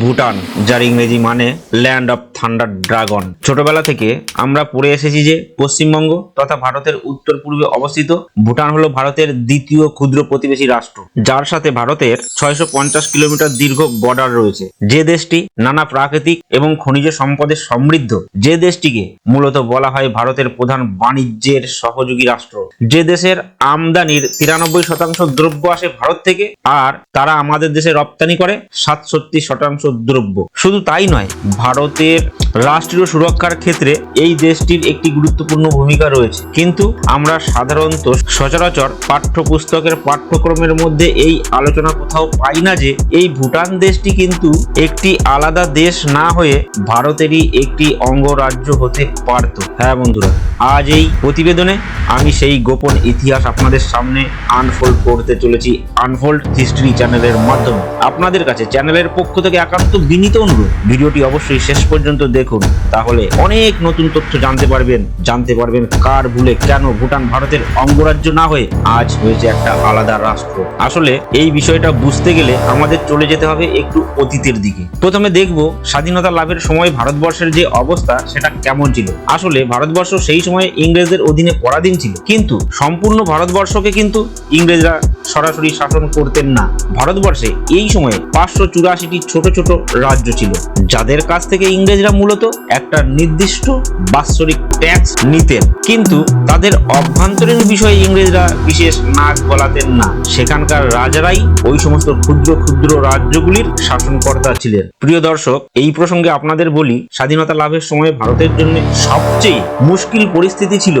ভুটান, যার ইংরেজি মানে ল্যান্ড অফ থান্ডার ড্রাগন। ছোটবেলা থেকে আমরা পড়ে এসেছি যে পশ্চিমবঙ্গ তথা ভারতের উত্তর পূর্বে অবস্থিত। ভুটান হলো ভারতের দ্বিতীয় ক্ষুদ্র প্রতিবেশী রাষ্ট্র, যার সাথে ভারতের ছয়শো পঞ্চাশ কিলোমিটার দীর্ঘ বর্ডার রয়েছে। যে দেশটি নানা প্রাকৃতিক এবং খনিজ সম্পদে সমৃদ্ধ, যে দেশটিকে মূলত বলা হয় ভারতের প্রধান বাণিজ্যের সহযোগী রাষ্ট্র। যে দেশের আমদানির তিরানব্বই শতাংশ দ্রব্য আসে ভারত থেকে, আর তারা আমাদের দেশে রপ্তানি করে সাতষট্টি শতাংশ দ্রব্য শুধু তাই নয়, ভারতের রাষ্ট্রীয় সুরক্ষার ক্ষেত্রে এই দেশটির একটি গুরুত্বপূর্ণ ভূমিকা রয়েছে। কিন্তু আমরা সাধারণত সচরাচর পাঠ্যপুস্তকের পাঠ্যক্রমের মধ্যে এই আলোচনা কোথাও পাই না যে, এই ভুটান দেশটি কিন্তু একটি আলাদা দেশ না হয়ে ভারতেরই একটি অঙ্গরাজ্য হতে পারত। হ্যাঁ বন্ধুরা, আজ এই প্রতিবেদনে আমি সেই গোপন ইতিহাস আপনাদের সামনে আনফোল্ড করতে চলেছি আনফোল্ড হিস্ট্রি চ্যানেলের মাধ্যমে। আপনাদের কাছে চ্যানেলের পক্ষ থেকে একান্ত বিনীত অনুরোধ। ভিডিওটি অবশ্যই শেষ পর্যন্ত দেখুন, তাহলে অনেক নতুন তথ্য জানতে পারবেন। জানতে পারবেন কার ভুলে কেন ভুটান ভারতের অঙ্গরাজ্য না হয়ে আজ হয়েছে একটা আলাদা রাষ্ট্র। আসলে এই বিষয়টা বুঝতে গেলে আমাদের চলে যেতে হবে একটু অতীতের দিকে। প্রথমে দেখব স্বাধীনতা লাভের সময় ভারতবর্ষের যে অবস্থা, সেটা কেমন ছিল। আসলে ভারতবর্ষ সেই সময় ইংরেজদের অধীনে পরাধীন ছিল। কিন্তু সম্পূর্ণ ভারতবর্ষকে কিন্তু ইংরেজরা সরাসরি শাসন করতেন না। ভারতবর্ষে এই সময়ে পাঁচশো চুরাশিটি ছোট ছোট রাজ্য ছিল। যাদের কাছ থেকে ইংরেজরা মূলত একটা নির্দিষ্ট বাৎসরিক ট্যাক্স নিতেন। কিন্তু তাদের অভ্যন্তরীণ বিষয়ে ইংরেজরা বিশেষ নাক গলাতেন না। সেখানকার রাজারাই ওই সমস্ত ক্ষুদ্র ক্ষুদ্র রাজ্যগুলির শাসনকর্তা ছিলেন। প্রিয় দর্শক, এই প্রসঙ্গে আপনাদের বলি, স্বাধীনতা লাভের সময় ভারতের জন্য সবচেয়ে মুশকিল পরিস্থিতি ছিল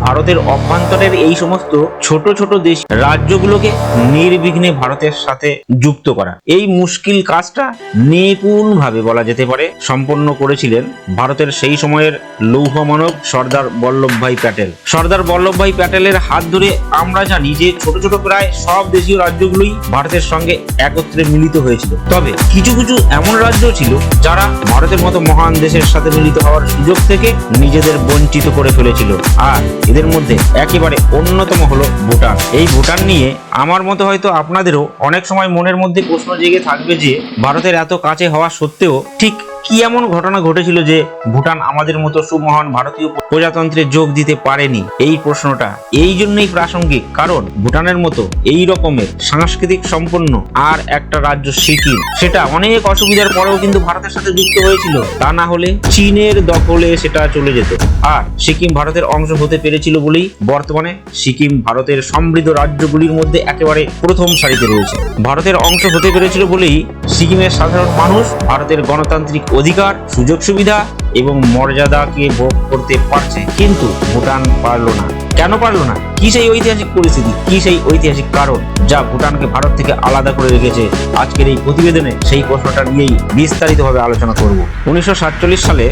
ভারতের অভ্যন্তরের এই সমস্ত ছোট ছোট দেশ রাজ্যগুলোকে নির্বিঘ্নে ভারতের সাথে যুক্ত করা। এই মুশকিল কাজটা নিপুণ ভাবে বলা যেতে পারে, সম্পন্ন করেছিলেন ভারতের সেই সময়ের লৌহ মানব সর্দার বল্লভভাই প্যাটেল। সর্দার বল্লভভাই প্যাটেলের হাত ধরে আমরা জানি যে ছোট ছোট প্রায় সব দেশীয় রাজ্যগুলোই ভারতের সঙ্গে একত্রে মিলিত হয়েছিল। তবে কিছু কিছু এমন রাজ্য ছিল যারা ভারতের মতো মহান দেশের সাথে মিলিত হওয়ার সুযোগ থেকে নিজেদের বঞ্চিত করে ফেলেছিল। আর এদের মধ্যে একেবারে অন্যতম হলো ভুটান। এই ভুটান নিয়ে আমার মতো হয়তো আপনাদেরও অনেক সময় মনের মধ্যে প্রশ্ন জেগে থাকবে যে, ভারতের এত কাছে হওয়া সত্ত্বেও ঠিক কি এমন ঘটনা ঘটেছিল যে ভুটান আমাদের মতো সুমহান ভারতীয় প্রজাতন্ত্রে যোগ দিতে পারেনি? এই প্রশ্নটা। এই জন্যই প্রাসঙ্গিক, কারণ ভুটানের মতো এই রকমের সাংস্কৃতিক সম্পন্ন আর একটা রাজ্য সিকিম, সেটা অনেক অসুবিধার পরেও কিন্তু ভারতের সাথে যুক্ত হয়েছিল। তা না হলে চীনের দখলে সেটা চলে যেত। আর সিকিম ভারতের অংশ হতে পেরেছিল বলেই বর্তমানে সিকিম ভারতের সমৃদ্ধ রাজ্যগুলির মধ্যে একেবারে প্রথম সারিতে রয়েছে। ভারতের অংশ হতে পেরেছিল বলেই সিকিমের সাধারণ মানুষ ভারতের গণতান্ত্রিক অধিকার সুযোগ সুবিধা এবং মর্যাদাকে ভোগ করতে পারছে, কিন্তু ভুটান পারল না। কেন পারল না? কি সেই ঐতিহাসিক পরিস্থিতি? কি সেই ঐতিহাসিক কারণ যা ভুটানকে ভারত থেকে আলাদা করে রেখেছে? আজকের এই প্রতিবেদনে সেই প্রশ্নটা নিয়েই বিস্তারিতভাবে আলোচনা করব। উনিশশো সাতচল্লিশ সালে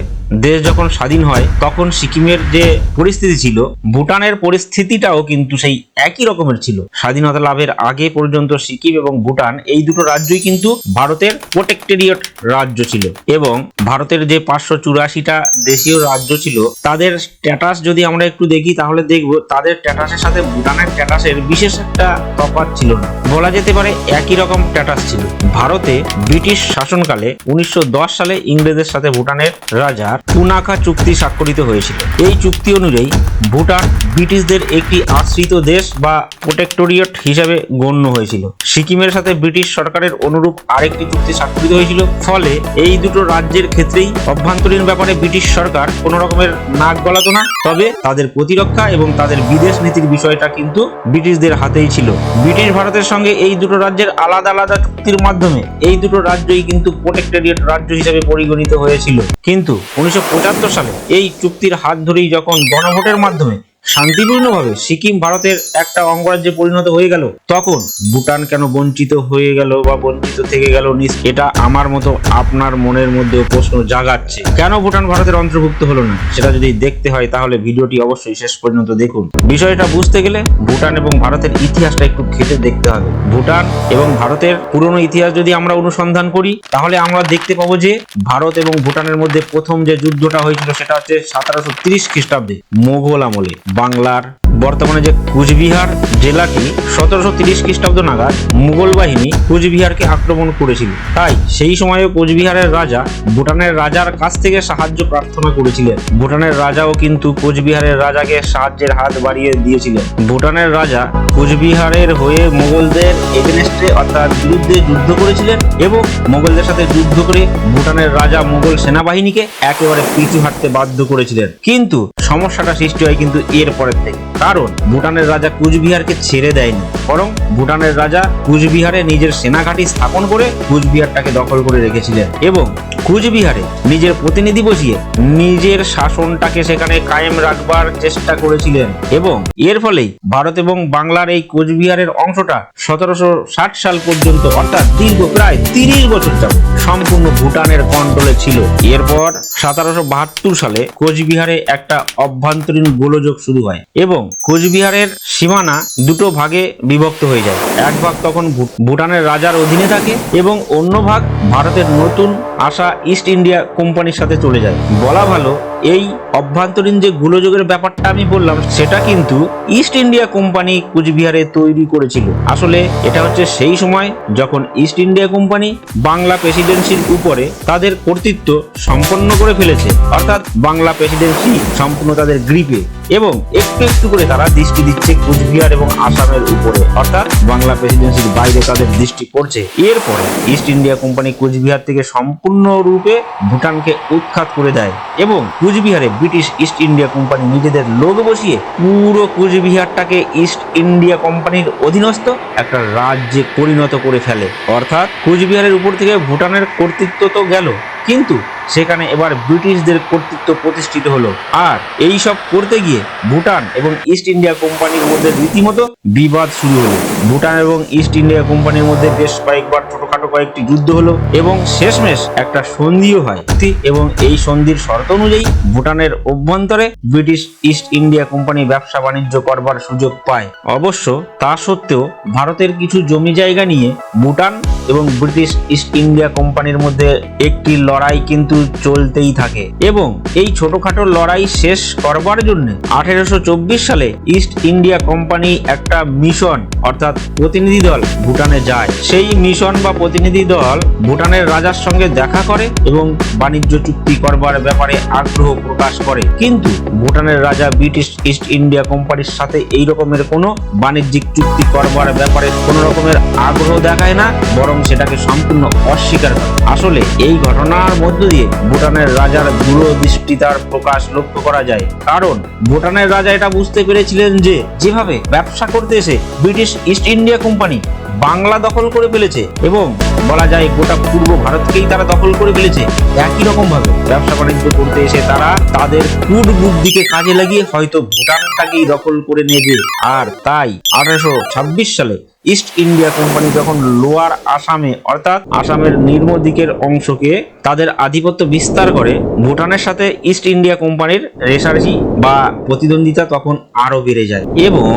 দেশ যখন স্বাধীন হয়, তখন সিকিমের যে পরিস্থিতি ছিল, ভুটানের পরিস্থিতিটাও কিন্তু সেই একই রকমের ছিল। স্বাধীনতা লাভের আগে পর্যন্ত সিকিম এবং ভুটান এই দুটো রাজ্যই কিন্তু ভারতের প্রোটেক্টেরিয়ট রাজ্য ছিল এবং ভারতের যে পাঁচশো চুরাশিটা দেশীয় রাজ্য ছিল, তাদের স্ট্যাটাস যদি আমরা একটু দেখি তাহলে দেখব তাদের স্ট্যাটাসের সাথে ভুটানের স্ট্যাটাসের বিশেষ একটা তফাৎ ছিল না। বলা যেতে পারে একই রকম স্ট্যাটাস ছিল। ভারতে ব্রিটিশ শাসনকালে উনিশশো দশ সালে ইংরেজের সাথে ভুটানের রাজার পুনাখা চুক্তি স্বাক্ষরিত হয়েছিল। এই চুক্তি অনুযায়ী ভুটান ব্রিটিশদের একটি আশ্রিত দেশ বা প্রোটেক্টোরিয়েট হিসাবে গণ্য হয়েছিল। সিকিমের সাথে ব্রিটিশ সরকারের অনুরূপ আরেকটি চুক্তি স্বাক্ষরিত হয়েছিল। ফলে এই দুটো রাজ্যের ক্ষেত্রেই অভ্যন্তরীণ ব্যাপারে ব্রিটিশ সরকার কোনো রকমের নাক গলাতো না। তবে তাদের প্রতিরক্ষা এবং তাদের বিদেশ নীতির বিষয়টা কিন্তু ব্রিটিশদের হাতেই ছিল। ব্রিটিশ ভারতের সঙ্গে এই দুটো রাজ্যের আলাদা আলাদা চুক্তির মাধ্যমে এই দুটো রাজ্যই কিন্তু প্রোটেক্টেরিয়েট রাজ্য হিসেবে পরিগণিত হয়েছিল। কিন্তু উনিশশো পঁচাত্তর সালে এই চুক্তির হাত ধরেই যখন গণভোটের মাধ্যমে শান্তিপূর্ণভাবে সিকিম ভারতের একটা অঙ্গরাজ্যে পরিণত হয়ে গেল, তখন ভুটান কেন বঞ্চিত হয়ে গেল বা বঞ্চিত থেকে গেল এটা আমার মতো আপনার মনের মধ্যেও প্রশ্ন জাগাচ্ছে। কেন ভুটান ভারতের অন্তর্ভুক্ত হলো না? সেটা যদি দেখতে হয়, তাহলে ভিডিওটি অবশ্যই শেষ পর্যন্ত দেখুন। বিষয়টা বুঝতে গেলে ভুটান এবং ভারতের ইতিহাসটা একটু ঘেটে দেখতে হবে। ভুটান এবং ভারতের পুরনো ইতিহাস যদি আমরা অনুসন্ধান করি, তাহলে আমরা দেখতে পাবো যে ভারত এবং ভুটানের মধ্যে প্রথম যে যুদ্ধটা হয়েছিল, সেটা হচ্ছে সতেরোশো তিরিশ খ্রিস্টাব্দে মোগল আমলে। বাংলার বর্তমানে যে কুচবিহার জেলাটি সতেরোশো তিরিশ খ্রিস্টাব্দ নাগাদ মুঘল বাহিনী কুচবিহারকে আক্রমণ করেছিল। তাই সেই সময়ে কোচবিহারের রাজা ভুটানের রাজার কাছ থেকে সাহায্য প্রার্থনা করেছিলেন। ভুটানের রাজাও কিন্তু কোচবিহারের রাজাকে সাহায্যের হাত বাড়িয়ে দিয়েছিলেন। ভুটানের রাজা কোচবিহারের হয়ে মোগলদের এগেনস্টে অর্থাৎ বিরুদ্ধে যুদ্ধ করেছিলেন এবং মোগলদের সাথে যুদ্ধ করে ভুটানের রাজা মোগল সেনাবাহিনীকে একেবারে পিছু হাঁটতে বাধ্য করেছিলেন। কিন্তু সমস্যাটা সৃষ্টি হয় কিন্তু এর পরের থেকে। কারণ ভুটানের রাজা কুচবিহারকে ছেড়ে দেয়নি। বরং ভুটানের রাজা কুচবিহারে নিজের সেনাঘাঁটি স্থাপন করে কুচবিহারটাকে দখল করে রেখেছিলেন এবং কুচবিহারে নিজের প্রতিনিধি বসিয়ে নিজের শাসনটাকে সেখানে কায়েম রাখবার চেষ্টা করেছিলেন এবং এর ফলেই ভারত এবং বাংলার এই কোচবিহারের অংশটা সতেরোশো ষাট সাল পর্যন্ত, অর্থাৎ দীর্ঘ প্রায় তিরিশ বছর যাবত সম্পূর্ণ ভুটানের কন্ট্রোলে ছিল। এরপর সতেরোশো বাহাত্তর সালে কোচবিহারে একটা অভ্যন্তরীণ গোলযোগ শুরু হয় এবং কোচবিহারের সীমানা দুটো ভাগে বিভক্ত হয়ে যায়। এক ভাগ তখন ভুটানের রাজার অধীনে থাকে এবং অন্য ভাগ ভারতের নতুন আসা ইস্ট ইন্ডিয়া কোম্পানির সাথে চলে যায়। বলা ভালো এই অভ্যন্তরীণ যে গোলযোগের ব্যাপারটা আমি বললাম, সেটা কিন্তু ইস্ট ইন্ডিয়া কোম্পানি কুচবিহারে তৈরি করেছিল। আসলে এটা হচ্ছে সেই সময় যখন ইস্ট ইন্ডিয়া কোম্পানি বাংলা প্রেসিডেন্সির উপরে তাদের কর্তৃত্ব সম্পন্ন করে ফেলেছে, অর্থাৎ বাংলা প্রেসিডেন্সি সম্পূর্ণ তাদের গ্রিপে এবং একটু একটু করে তারা দৃষ্টি দিচ্ছে কুচবিহার এবং আসামের উপরে, অর্থাৎ বাংলা প্রেসিডেন্সির বাইরে তাদের দৃষ্টি পড়ছে। এরপরে ইস্ট ইন্ডিয়া কোম্পানি কুচবিহার থেকে সম্পূর্ণরূপে ভুটানকে উৎখাত করে দেয় এবং কুচবিহারে ব্রিটিশ ইস্ট ইন্ডিয়া কোম্পানি নিজেদের লোক বসিয়ে পুরো কুচবিহারটাকে ইস্ট ইন্ডিয়া কোম্পানির অধীনস্থ একটা রাজ্যে পরিণত করে ফেলে। অর্থাৎ কুচবিহারের উপর থেকে ভুটানের কর্তৃত্ব তো গেল। কিন্তু সেখানে এবার ব্রিটিশদের কর্তৃত্ব প্রতিষ্ঠিত হলো। আর এই সব করতে গিয়ে ভুটান এবং ইস্ট ইন্ডিয়া কোম্পানির মধ্যে রীতিমতো বিবাদ শুরু হলো। ভুটান এবং ইস্ট ইন্ডিয়া কোম্পানির মধ্যে বেশ কয়েকবার ছোটখাটো কয়েকটি যুদ্ধ হলো এবং শেষমেশ একটা সন্ধিও হয়। এবং এই সন্ধির শর্ত অনুযায়ী ভুটানের অভ্যন্তরে ব্রিটিশ ইস্ট ইন্ডিয়া কোম্পানি ব্যবসা বাণিজ্য করবার সুযোগ পায়। অবশ্য তা সত্ত্বেও ভারতের কিছু জমি জায়গা নিয়ে ভুটান এবং ব্রিটিশ ইস্ট ইন্ডিয়া কোম্পানির মধ্যে একটি লড়াই কিন্তু চলতেই থাকে। এবং এই ছোটখাটো লড়াই শেষ করবার জন্য আঠেরোশো চব্বিশ সালে ইস্ট ইন্ডিয়া কোম্পানি একটা মিশন অর্থাৎ প্রতিনিধি দল ভুটানে যায়। সেই মিশন বা প্রতিনিধি দল ভুটানের রাজার সঙ্গে দেখা করে এবং বাণিজ্য চুক্তি করবার ব্যাপারে আগ্রহ প্রকাশ করে। কিন্তু ভুটানের রাজা ব্রিটিশ ইস্ট ইন্ডিয়া কোম্পানির সাথে এই রকমের কোনো বাণিজ্যিক চুক্তি করবার ব্যাপারে কোনো রকমের আগ্রহ দেখায় না, বরং সেটাকে সম্পূর্ণ অস্বীকার করে। আসলে এই ঘটনার মধ্য দিয়ে ভুটানের রাজার দূরদৃষ্টিতার প্রকাশ লক্ষ্য করা যায়। কারণ ভুটানের রাজা এটা বুঝতে পেরেছিলেন যে, যেভাবে ব্যবসা করতে এসে British East India Company Bangla দখল করে ফেলেছে এবং বলা যায় গোটা পূর্ব ভারতকেই তারা দখল করে ফেলেছে, একই রকম ভাবে ব্যবসা বাণিজ্য করতে এসে তারা তাদের কুট বুদ্ধিকে কাজে লাগিয়ে হয়তো ভুটানটাকেই দখল করে নেবে। আর তাই আঠারোশো ছাব্বিশ সালে ইস্ট ইন্ডিয়া কোম্পানি যখন লোয়ার আসামে অর্থাৎ আসামের নিম্ন দিকের অংশকে তাদের আধিপত্য বিস্তার করে, ভুটানের সাথে ইস্ট ইন্ডিয়া কোম্পানির রেসার্জি বা প্রতিদ্বন্দ্বিতা তখন আরও বেড়ে যায়। এবং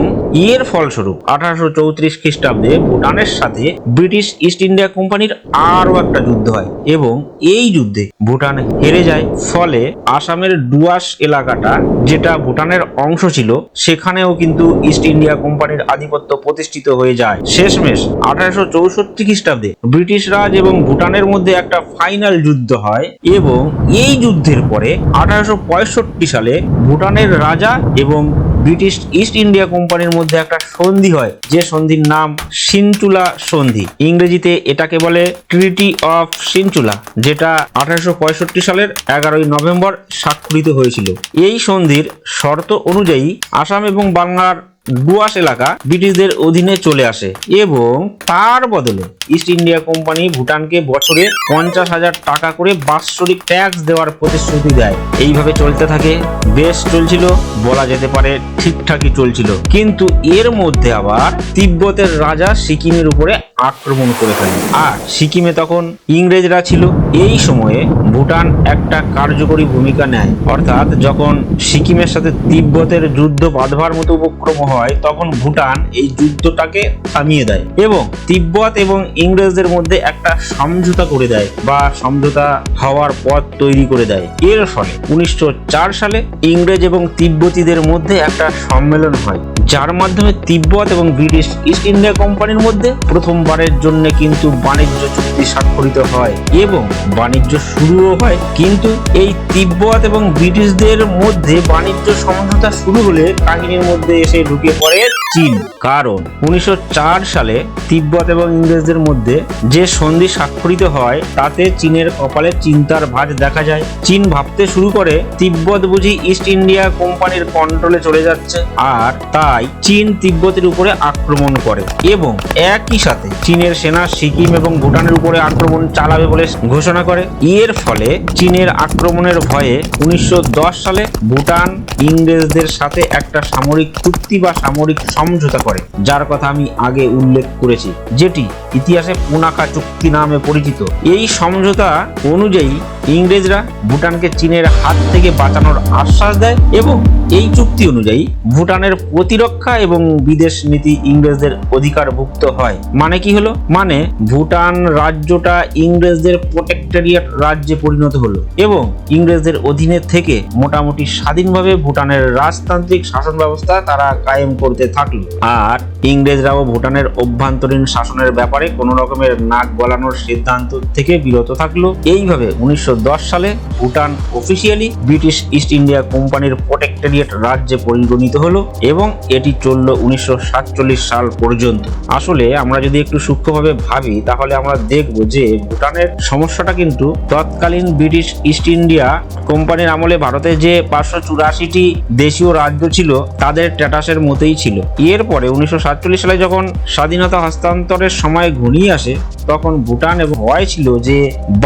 এর ফলস্বরূপ আঠারোশো চৌত্রিশ খ্রিস্টাব্দে ভুটানের সাথে ব্রিটিশ ইস্ট ইন্ডিয়া কোম্পানির আরও একটা যুদ্ধ হয় এবং এই যুদ্ধে ভুটান হেরে যায়। ফলে আসামের ডুয়াস এলাকাটা, যেটা ভুটানের অংশ ছিল, সেখানেও কিন্তু ইস্ট ইন্ডিয়া কোম্পানির আধিপত্য প্রতিষ্ঠিত হয়ে যায়। শেষমেশ আঠারোশো চৌষট্টি খ্রিস্টাব্দে ব্রিটিশ রাজ এবং ভুটানের মধ্যে একটা ফাইনাল যুদ্ধ হয় এবং এই যুদ্ধের পরে আঠারোশো পঁয়ষট্টি সালে ভুটানের রাজা এবং ব্রিটিশ ইস্ট ইন্ডিয়া কোম্পানির মধ্যে একটা সন্ধি হয়, যে সন্ধির নাম সিনচুলা সন্ধি। ইংরেজিতে এটাকে বলে ট্রিটি অফ সিনচুলা যেটা আঠারোশো পঁয়ষট্টি সালের এগারোই নভেম্বর স্বাক্ষরিত হয়েছিল। এই সন্ধির শর্ত অনুযায়ী আসাম এবং বাংলার ডুয়াস এলাকা ব্রিটিশদের অধীনে চলে আসে এবং তার বদলে ইস্ট ইন্ডিয়া কোম্পানি ভুটানকে বছরে পঞ্চাশ হাজার টাকা করে বাৎসরিক ট্যাক্স দেওয়ার প্রতিশ্রুতি দেয়। এইভাবে চলতে থাকে বেশ চলছিল, বলা যেতে পারে ঠিকঠাকই চলছিল। কিন্তু এর মধ্যে আবার তিব্বতের রাজা সিকিমের উপরে আক্রমণ করে ফেলে আর সিকিমে তখন ইংরেজরা ছিল। এই সময়ে ভুটান একটা কার্যকরী ভূমিকা নেয়। অর্থাৎ যখন সিকিমের সাথে তিব্বতের যুদ্ধ বাঁধবার মতো উপক্রম হয়, তখন ভুটান এই যুদ্ধটাকে থামিয়ে দেয় এবং তিব্বত এবং ইংরেজদের মধ্যে একটা সমঝোতা করে দেয় বা সমঝোতা হওয়ার পথ তৈরি করে দেয়। এর ফলে উনিশশো চার সালে ইংরেজ এবং তিব্বতীদের মধ্যে একটা সম্মেলন হয়, যার মাধ্যমে তিব্বত এবং ব্রিটিশ ইস্ট ইন্ডিয়া কোম্পানির মধ্যে প্রথমবারের জন্য কিন্তু বাণিজ্য চুক্তি স্বাক্ষরিত হয় এবং বাণিজ্য শুরুও হয়। কিন্তু এই তিব্বত এবং ব্রিটিশদের মধ্যে বাণিজ্য সমঝোতা শুরু হলে কাহিনীর মধ্যে এসে ঢুকে পড়ে চীন। কারণ উনিশশো চার সালে তিব্বত এবং ইংরেজদের মধ্যে যে সন্ধি স্বাক্ষরিত হয়, তাতে চীনের কপালে চিন্তার ভাঁজ দেখা যায়। চীন ভাবতে শুরু করে, তিব্বত বুঝি ইস্ট ইন্ডিয়া কোম্পানির কন্ট্রোলে চলে যাচ্ছে আর তাই চীন তিব্বতের উপরে আক্রমণ করে এবং একই সাথে চীনের সেনা সিকিম এবং ভুটানের উপরে আক্রমণ চালাবে বলে ঘোষণা করে। এর ফলে চীনের আক্রমণের ভয়ে উনিশশো দশ সালে ভুটান ইংরেজদের সাথে একটা সামরিক চুক্তি বা সামরিক সমঝোতা করে, যার কথা আমি আগে উল্লেখ করেছি, যেটি ইতিহাসে পুনাকা চুক্তি নামে পরিচিত। এই সমঝোতা অনুযায়ী ইংরেজরা ভুটানকে চীনের হাত থেকে বাঁচানোর আশ্বাস দেয় এবং এই চুক্তি অনুযায়ী ভুটানের প্রতিরক্ষা এবং বিদেশ নীতি ইংরেজদের অধিকারভুক্ত হয়। মানে কি হলো? মানে ভুটান রাজ্যটা ইংরেজদের প্রোটেক্টরিয়েট রাজ্যে পরিণত হলো এবং ইংরেজদের অধীনে থেকে মোটামুটি স্বাধীনভাবে ভুটানের রাজতান্ত্রিক শাসন ব্যবস্থা তারা কায়েম করতে থাকল। আর ইংরেজরাও ভুটানের অভ্যন্তরীণ শাসনের ব্যাপারে কোনো রকমের নাক গলানোর সিদ্ধান্ত থেকে বিরত থাকল। এইভাবে উনিশশো দশ সালে Bhutan officially British East India কোম্পানির প্রোটেক্টরিয়েট রাজ্যে পরিগণিত হলো এবং এটি চলল উনিশশো সাতচল্লিশ সাল পর্যন্ত। আসলে আমরা যদি একটু সূক্ষ্মভাবে ভাবি, তাহলে আমরা দেখব যে ভুটানের সমস্যাটা কিন্তু তৎকালীন ব্রিটিশ ইস্ট ইন্ডিয়া কোম্পানির আমলে ভারতে যে পাঁচশো চুরাশিটি দেশীয় রাজ্য ছিল, তাদের স্ট্যাটাসের মতোই ছিল। এরপরে উনিশশো সাতচল্লিশ সালে যখন স্বাধীনতা হস্তান্তরের সময় ঘনিয়ে আসে, তখন ভুটান এবং ভয় ছিল যে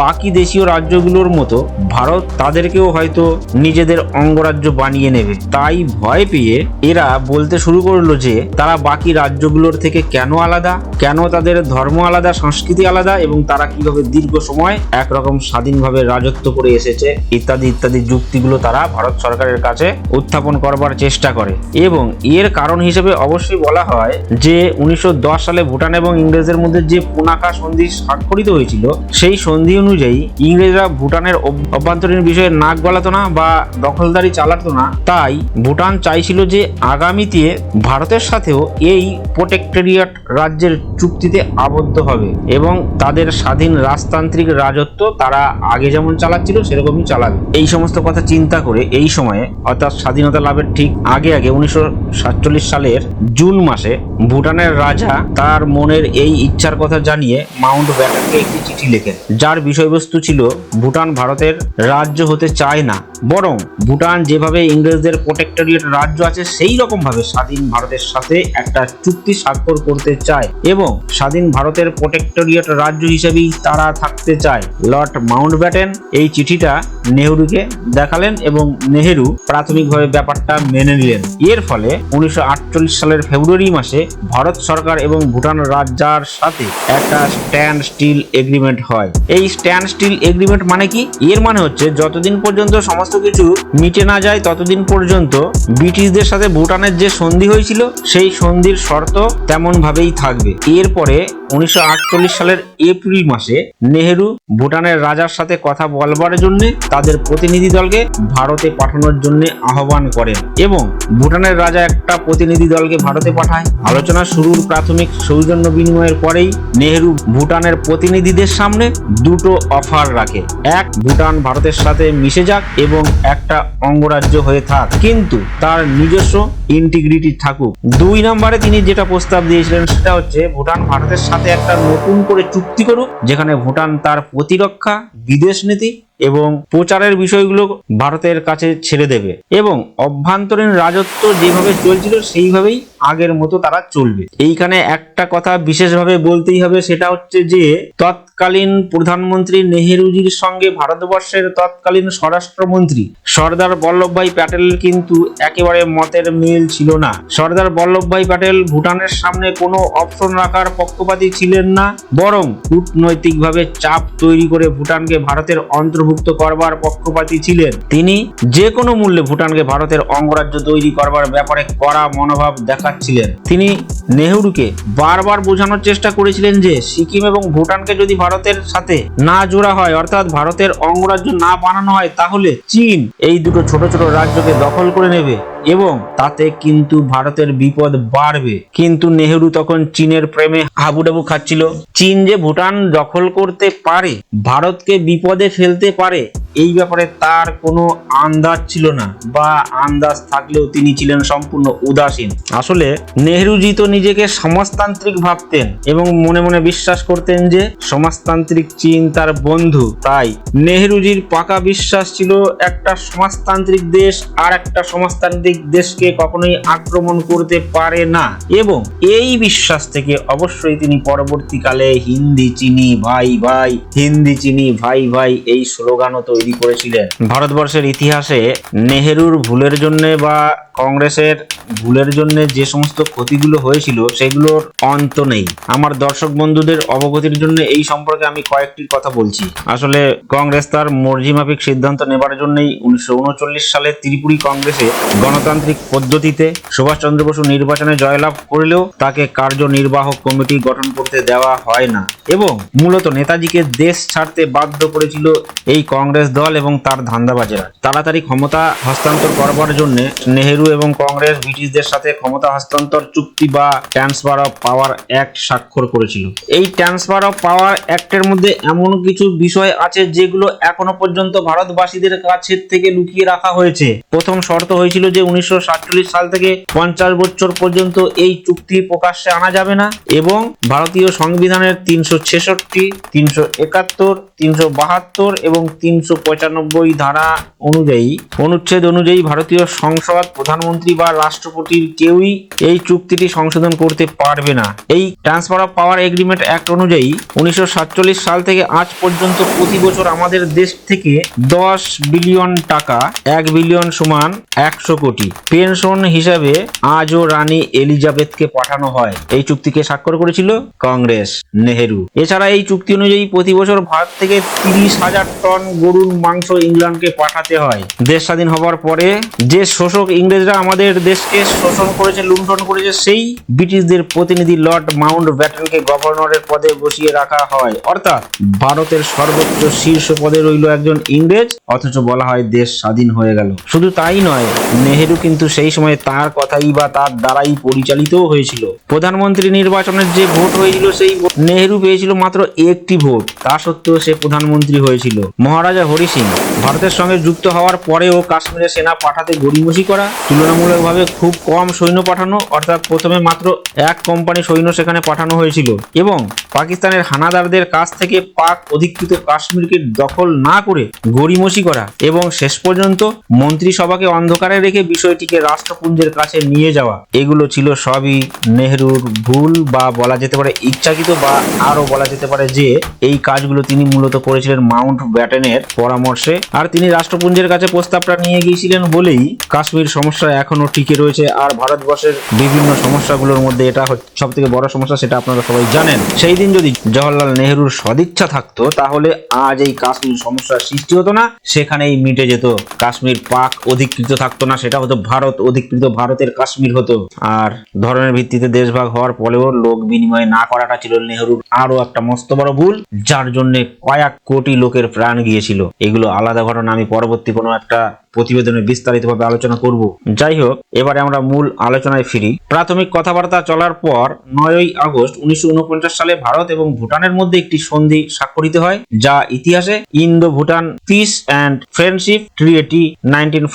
বাকি দেশীয় রাজ্যগুলোর মতো ভারত তাদেরকেও হয়তো নিজেদের অঙ্গরাজ্য বানিয়ে নেবে। তাই ভয় পেয়ে এরা বলতে শুরু করল যে, তারা বাকি রাজ্যগুলোর থেকে কেন আলাদা? কেন তাদের ধর্ম আলাদা, সংস্কৃতি আলাদা? এবং তারা কীভাবে দীর্ঘ সময় একরকম স্বাধীনভাবে রাজত্ব করে এসেছে? ইত্যাদি ইত্যাদি যুক্তিগুলো তারা ভারত সরকারের কাছে উত্থাপন করবার চেষ্টা করে। এবং এর কারণ হিসেবে অবশ্যই বলা হয় যে, উনিশশো দশ সালে ভুটান এবং ইংরেজদের মধ্যে যে পুনাকা সন্ধি স্বাক্ষরিত হয়েছিল, সেই সন্ধি অনুযায়ী ইংরেজরা ভুটানের অভ- অভ্যন্তরীণ বিষয়ে নাক গলাতো না বা দখলদারি চালাতো না। তাই ভুটান চাইছিল যে আগামীতে ভারতের সাথেও এই প্রোটেক্টরিয়েট রাজ্যের চুক্তিতে আবদ্ধ হবে এবং তাদের স্বাধীন রাজতান্ত্রিক রাজত্ব তারা আগে যেমন চালাচ্ছিল, সেরকমই চালাবে। এই সমস্ত কথা চিন্তা করে এই সময়ে, অর্থাৎ স্বাধীনতা লাভের ঠিক আগে আগে উনিশশো সাতচল্লিশ সালের জুন মাসে ভুটানের রাজা তার মনের এই ইচ্ছার কথা জানিয়ে মাউন্ট ব্যাটেনকে একটি চিঠি লেখেন, যার বিষয়বস্তু ছিল ভুটান ভারতের রাজ্য হতে চায় না। বরং ভুটান যেভাবে ইংরেজদের প্রোটেক্টরিয়েট রাজ্য আছে, সেই রকম ভাবে স্বাধীন ভারতের সাথে একটা চুক্তি স্বাক্ষর করতে চায় এবং স্বাধীন ভারতের প্রোটেক্টরিয়েট রাজ্য হিসেবেই তারা থাকতে চায়। লর্ড মাউন্ট ব্যাটেন এই চিঠিটা নেহরুকে দেখালেন এবং নেহেরু প্রাথমিকভাবে ব্যাপারটা মেনে নিলেন। এর ফলে উনিশশো আটচল্লিশ সালের ফেব্রুয়ারি মাসে ভারত সরকার এবং ভুটান রাজ্যার সাথে একটা স্ট্যান্ড স্টিল এগ্রিমেন্ট হয়। এই স্ট্যান্ড স্টিল এগ্রিমেন্ট মানে কি? এর মানে হচ্ছে যতদিন পর্যন্ত সমস্ত কিছু মিটে না যায়, ততদিন পর্যন্ত ব্রিটিশদের সাথে ভুটানের যে সন্ধি হয়েছিল, সেই সন্ধির শর্ত তেমন ভাবেই থাকবে। এরপরে উনিশশো আটচল্লিশ সালের এপ্রিল মাসে নেহেরু ভুটানের রাজার সাথে কথা বলবার জন্য তাদের প্রতিনিধি দলকে ভারতে পাঠানোর জন্য আহ্বান করেন এবং ভুটানের রাজা একটা প্রতিনিধি দলকে ভারতে পাঠায়। আলোচনা শুরুর প্রাথমিক সৌজন্য বিনিময়ের পরেই নেহেরু ভুটানের প্রতিনিধিদের সামনে দুটো অফার রাখে। এক, ভুটান ভারতের সাথে মিশে যাক এবং একটা অঙ্গরাজ্য হয়ে থাক। কিন্তু তার নিজস্ব ইন্টিগ্রিটি থাকুক। দুই নম্বরে তিনি যেটা প্রস্তাব দিয়েছিলেন সেটা হচ্ছে, ভুটান ভারতের সাথে একটা নতুন করে চুক্তি করুক, যেখানে ভুটান তার প্রতিরক্ষা, বিদেশ নীতি এবং প্রচারের বিষয়গুলো ভারতের কাছে ছেড়ে দেবে এবং অভ্যন্তরীণ রাজত্ব যেভাবে চলছিল সেইভাবেই আগের মতো তারা চলবে। এইখানে একটা কথা বিশেষভাবে বলতেই হবে, সেটা হচ্ছে যে তৎকালীন প্রধানমন্ত্রী নেহেরুজির সঙ্গে ভারতবর্ষের তৎকালীন স্বরাষ্ট্রমন্ত্রী সর্দার বল্লভভাই প্যাটেলের কিন্তু একেবারে মতের মিল ছিল না। সর্দার বল্লভভাই প্যাটেল ভুটানের সামনে কোনো অপশন রাখার পক্ষপাতী ছিলেন না, বরং কূটনৈতিকভাবে চাপ তৈরি করে ভুটানকে ভারতের অন্তর্ভুক্ত করবার পক্ষপাতী ছিলেন। তিনি যে কোনো মূল্যে ভুটানকে ভারতের অঙ্গরাজ্য তৈরি করবার ব্যাপারে কড়া মনোভাব দেখাচ্ছিলেন। তিনি নেহরুকে বারবার বোঝানোর চেষ্টা করেছিলেন যে, সিকিম এবং ভুটানকে যদি ভারতের সাথে না জোড়া হয়, অর্থাৎ ভারতের অঙ্গরাজ্য না বানানো হয়, তাহলে চীন এই দুটো ছোট ছোট রাজ্যকে দখল করে নেবে এবং তাতে কিন্তু ভারতের বিপদ বাড়বে। কিন্তু নেহেরু তখন চীনের প্রেমে হাবুডাবু খাচ্ছিল। চীন যে ভুটান দখল করতে পারে, ভারতকে বিপদে ফেলতে পারে। এই ব্যাপারে তার কোনো আন্দাজ ছিল না, বা আন্দাজ থাকলেও তিনি ছিলেন সম্পূর্ণ উদাসীন। আসলে নেহরুজি তো নিজেকে সমাজতান্ত্রিক ভাবতেন এবং মনে মনে বিশ্বাস করতেন যে সমাজতান্ত্রিক চীন তার বন্ধু। তাই নেহরুজির পাকা বিশ্বাস ছিল একটা সমাজতান্ত্রিক দেশ আর একটা সমাজতান্ত্রিক দেশকে কখনোই আক্রমণ করতে পারে না। এবং এই বিশ্বাস থেকে অবশ্যই তিনি পরবর্তীকালে হিন্দি চিনি ভাই ভাই হিন্দি চিনি ভাই ভাই এই স্লোগানও তৈরি করেছিলেন। ভারতবর্ষের ইতিহাসে নেহেরুর ভুলের জন্য বা কংগ্রেসের ভুলের জন্য যে সমস্ত ক্ষতিগুলো হয়েছিল, সেগুলোর অন্ত নেই। আমার দর্শক বন্ধুদের অবগতির জন্য এই সম্পর্কে আমি কয়েকটি কথা বলছি। আসলে কংগ্রেস তার মর্জিমাফিক সিদ্ধান্ত নেবার জন্যই উনিশশো উনচল্লিশ সালে ত্রিপুরি কংগ্রেসে গণতান্ত্রিক পদ্ধতিতে সুভাষচন্দ্র বসু নির্বাচনে জয়লাভ করলেও তাকে কার্যনির্বাহক কমিটি গঠন করতে দেওয়া হয় না। এবং মূলত নেতাজিকে দেশ ছাড়তে বাধ্য করেছিল এই কংগ্রেস দল এবং তার ধান্দাবাজেরা। তাড়াতাড়ি ক্ষমতা হস্তান্তর করবার জন্য নেহেরু এবং কংগ্রেস ব্রিটিশদের সাথে ক্ষমতা হস্তান্তর চুক্তি বা ট্রান্সফার অফ পাওয়ার অ্যাক্ট স্বাক্ষর করেছিল। এই ট্রান্সফার অফ পাওয়ার অ্যাক্টের মধ্যে এমন কিছু বিষয় আছে যেগুলো এখনও পর্যন্ত ভারতবাসীদের কাছে থেকে লুকিয়ে রাখা হয়েছে। প্রথম শর্ত হয়েছিল যে উনিশশো সাতচল্লিশ সাল থেকে পঞ্চাশ বছর পর্যন্ত এই চুক্তি প্রকাশ্যে আনা যাবে না এবং ভারতীয় সংবিধানের তিনশো ছেষট্টি, তিনশো একাত্তর, তিনশো বাহাত্তর এবং তিনশো পঁচানব্বই ধারা অনুযায়ী, অনুচ্ছেদ অনুযায়ী ভারতীয় সংসদ, প্রধানমন্ত্রী বা রাষ্ট্রপতির কেউই এই চুক্তিটি সংশোধন করতে পারবে না। এই transfer of power agreement act অনুযায়ী উনিশশো সাতচল্লিশ সাল থেকে আজ পর্যন্ত প্রতি বছর আমাদের দেশ থেকে দশ বিলিয়ন টাকা, এক বিলিয়ন সমান একশো কোটি পেনশন হিসাবে আজও রানী এলিজাবেথকে পাঠানো হয়। এই চুক্তিকে স্বাক্ষর করেছিল কংগ্রেস নেহেরু। এছাড়া এই চুক্তি অনুযায়ী প্রতি বছর ভারত থেকে তিরিশ হাজার টন গরুর মাংস ইংল্যান্ডকে পাঠাতে হয়। দেশ স্বাধীন হবার পরে যে শোষক ইংরেজরা আমাদের দেশকে শোষণ করেছে, লুণ্ঠন করেছে, সেই ব্রিটিশদের প্রতিনিধি লর্ড মাউন্ট ব্যাটেনকে গভর্নরের পদে বসিয়ে রাখা হয়। অর্থাৎ ভারতের সর্বোচ্চ শীর্ষ পদে রইল একজন ইংরেজ, অথচ বলা হয় দেশ স্বাধীন হয়ে গেল। শুধু তাই নয়, নেহেরু কিন্তু সেই সময় তার কথাই বা তার দ্বারাই পরিচালিত হয়েছিল। প্রধানমন্ত্রী নির্বাচনের যে ভোট হয়েছিল, সেই নেহেরু পেয়েছিল মাত্র একটি ভোট। তা সত্ত্বেও সে প্রধানমন্ত্রী হয়েছিল। মহারাজা হরি সিং ভারতের সঙ্গে যুক্ত হওয়ার পরেও কাশ্মীরে সেনা পাঠাতে গড়িমসি করা, তুলনামূলকভাবে খুব কম সৈন্য পাঠানো, অর্থাৎ প্রথমে মাত্র এক কোম্পানি সৈন্য সেখানে পাঠানো হয়েছিল এবং পাকিস্তানের হানাদারদের কাছ থেকে পাক অধিকৃত কাশ্মীরকে দখল না করে গড়িমসি করা এবং শেষ পর্যন্ত মন্ত্রিসভাকে অন্ধকারে রেখে বিষয়টিকে রাষ্ট্রপুঞ্জের কাছে নিয়ে যাওয়া। এগুলো ছিল সবই নেহরুর ভুল বা বলা যেতে পারে ইচ্ছাকৃত বা আরও বলা যেতে পারে যে, এই কাজগুলো তিনি মূলত করেছিলেন মাউন্ট ব্যাটেনের পরামর্শে। আর তিনি রাষ্ট্রপুঞ্জের কাছে প্রস্তাবটা নিয়ে গিয়েছিলেন বলেই কাশ্মীর সমস্যা এখনও টিকে রয়েছে। আর ভারতবর্ষের বিভিন্ন সমস্যাগুলোর মধ্যে এটা সব থেকে বড় সমস্যা, সেটা আপনারা সবাই জানেন। সেই দিন যদি জওয়াহরলাল নেহরুর সদিচ্ছা থাকতো, তাহলে আজ এই কাশ্মীর সমস্যার সৃষ্টি হতো না। সেখানেই মিটে যেত। কাশ্মীর পাক অধিকৃত থাকতো না, সেটা হতো ভারত, অধিকৃত ভারতের কাশ্মীর হতো। আর ধরনের ভিত্তিতে দেশভাগ হওয়ার পরেও লোক বিনিময় না করাটা ছিল নেহরুর আরও একটা মস্ত বড় ভুল, যার জন্য কয়েক কোটি লোকের প্রাণ গিয়েছিল। এগুলো আলাদা ঘটনা আমি পরবর্তী কোনো একটা প্রতিবেদনে বিস্তারিতভাবে আলোচনা করব। যাই হোক এবারে আমরা মূল আলোচনায় ফিরি। প্রাথমিক কথাবার্তা চলার পর নয়ই আগস্ট উনিশশো উনপঞ্চাশ সালে ভারত এবং ভুটানের মধ্যে একটি সন্ধি স্বাক্ষরিত হয়, যা ইতিহাসে Indo Bhutan peace and friendship treaty nineteen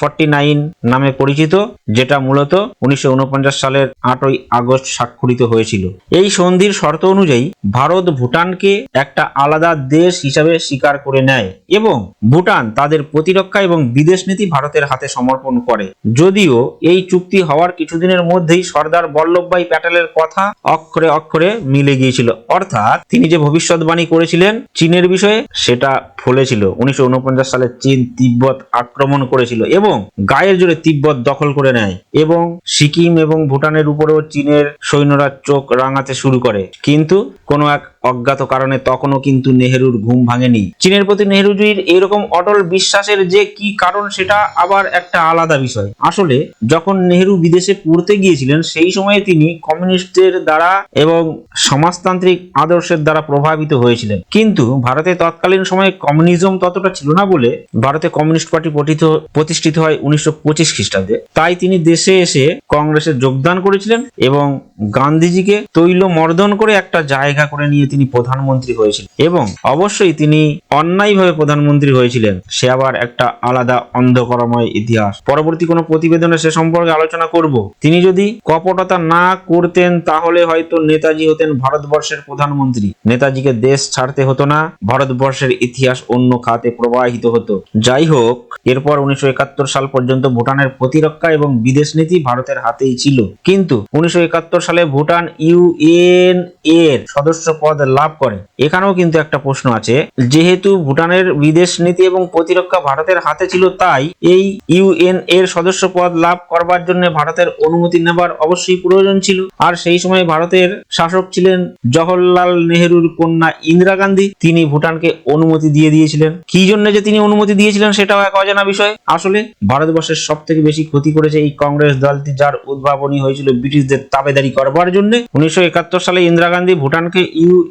নামে পরিচিত, যেটা মূলত উনিশশো ঊনপঞ্চাশ সালের আটই আগস্ট স্বাক্ষরিত হয়েছিল। এই সন্ধির শর্ত অনুযায়ী ভারত ভুটানকে একটা আলাদা দেশ হিসাবে স্বীকার করে নেয় এবং ভুটান তাদের প্রতিরক্ষা এবং বিদেশ নীতি ভারতের হাতে সমর্পণ করে। যদিও এই চুক্তি হওয়ার কিছুদিনের মধ্যেই সর্দার বল্লভভাই প্যাটেলের কথা অক্ষরে অক্ষরে মিলে গিয়েছিল। অর্থাৎ তিনি যে ভবিষ্যৎবাণী করেছিলেন চীনের বিষয়ে, সেটা ফলেছিল। উনিশশো উনপঞ্চাশ সালে চীন তিব্বত আক্রমণ করেছিল এবং গায়ের জোরে তিব্বত দখল করে নেয় এবং সিকিম এবং ভুটানের উপরেও চীনের সৈন্যরা চোখ রাঙাতে শুরু করে। কিন্তু কোনো এক অজ্ঞাত কারণে তখনও কিন্তু নেহেরুর ঘুম ভাঙেনি। চীনের প্রতি নেহেরুজির এরকম অটল বিশ্বাসের যে কি কারণ, সেটা আবার একটা আলাদা বিষয়। আসলে, যখন নেহেরু বিদেশে পড়তে গিয়েছিলেন, সেই সময়ে তিনি কমিউনিস্টদের দ্বারা এবং সমাজতান্ত্রিক আদর্শের দ্বারা প্রভাবিত হয়েছিলেন। কিন্তু ভারতে তৎকালীন সময়ে কমিউনিজম ততটা ছিল না বলে ভারতে কমিউনিস্ট পার্টি পঠিত, প্রতিষ্ঠিত হয় উনিশশো পঁচিশ খ্রিস্টাব্দে। তাই তিনি দেশে এসে কংগ্রেসে যোগদান করেছিলেন এবং গান্ধীজিকে তৈল মর্দন করে একটা জায়গা করে নিয়ে তিনি প্রধানমন্ত্রী হয়েছিলেন এবং অবশ্যই তিনি অন্যায়ভাবে প্রধানমন্ত্রী হয়েছিলেন। সে আবার একটা আলাদা অন্ধকারময় ইতিহাস। পরবর্তী কোনো প্রতিবেদনে সে সম্পর্কে আলোচনা করব। তিনি যদি কপটতা না করতেন, তাহলে হয়তো নেতাজি হতেন ভারতবর্ষের প্রধানমন্ত্রী। নেতাজিকে দেশ ছাড়তে হতো না, ভারতবর্ষের ইতিহাস অন্য খাতে প্রবাহিত হতো। যাই হোক, এরপর উনিশশো একাত্তর সাল পর্যন্ত ভুটানের প্রতিরক্ষা এবং বিদেশ নীতি ভারতের হাতেই ছিল। কিন্তু উনিশশো একাত্তর সালে ভুটান ইউএন এর সদস্য পদ লাভ করে। এখানেও কিন্তু একটা প্রশ্ন আছে, যেহেতু ভুটানের বিদেশ নীতি এবং প্রতিরক্ষা ভারতের হাতে ছিল তাই এই ইউএন এর সদস্য পদ লাভ করবার জন্য ভারতের অনুমতি নেবার অবশ্যই প্রয়োজন ছিল। আর সেই সময় ভারতের শাসক ছিলেন জওহরলাল নেহেরুর কন্যা ইন্দিরা গান্ধী। তিনি ভুটানকে অনুমতি দিয়ে দিয়েছিলেন। কি জন্য যে তিনি অনুমতি দিয়েছিলেন সেটাও এক অজানা বিষয়। আসলে ভারতবর্ষের সব থেকে বেশি ক্ষতি করেছে এই কংগ্রেস দলটি, যার উদ্ভাবনী হয়েছিল ব্রিটিশদের তাবেদারি করবার জন্য। উনিশশো একাত্তর সালে ইন্দিরা গান্ধী ভুটানকে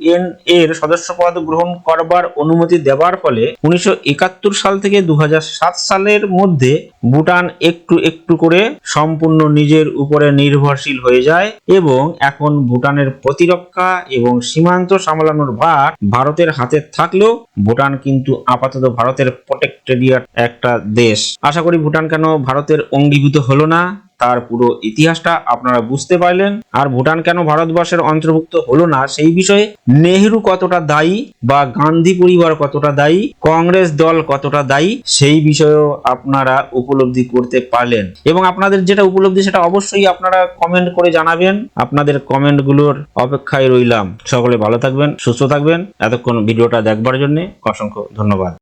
ইউএন এর সদস্য পদ গ্রহণ করবার অনুমতি দেওয়ার ফলে উনিশশো একাত্তর সাল থেকে দু হাজার সাত সালের মধ্যে ভুটান একটু একটু করে সম্পূর্ণ নিজের উপরে নির্ভরশীল হয়ে যায় এবং এখন ভুটানের প্রতিরক্ষা এবং সীমান্ত সামলানোর ভার ভারতের হাতে থাকলেও ভুটান কিন্তু আপাতত ভারতের প্রোটেক্টেরিয়াট একটা দেশ। আশা করি ভুটান কেন ভারতের অঙ্গীভূত হলো না। তার পুরো ইতিহাসটা আপনারা বুঝতে পারলেন। আর ভুটান কেন ভারতবর্ষের অন্তর্ভুক্ত হলো না সেই বিষয়ে? নেহেরু কতটা দায়ী বা গান্ধী পরিবার কতটা দায়ী? কংগ্রেস দল কতটা দায়ী? সেই বিষয়েও আপনারা উপলব্ধি করতে পারলেন। এবং আপনাদের যেটা উপলব্ধি সেটা অবশ্যই আপনারা কমেন্ট করে জানাবেন। আপনাদের কমেন্টগুলোর অপেক্ষায় রইলাম। সকলে ভালো থাকবেন, সুস্থ থাকবেন। এতক্ষণ ভিডিওটা দেখবার জন্য অসংখ্য ধন্যবাদ।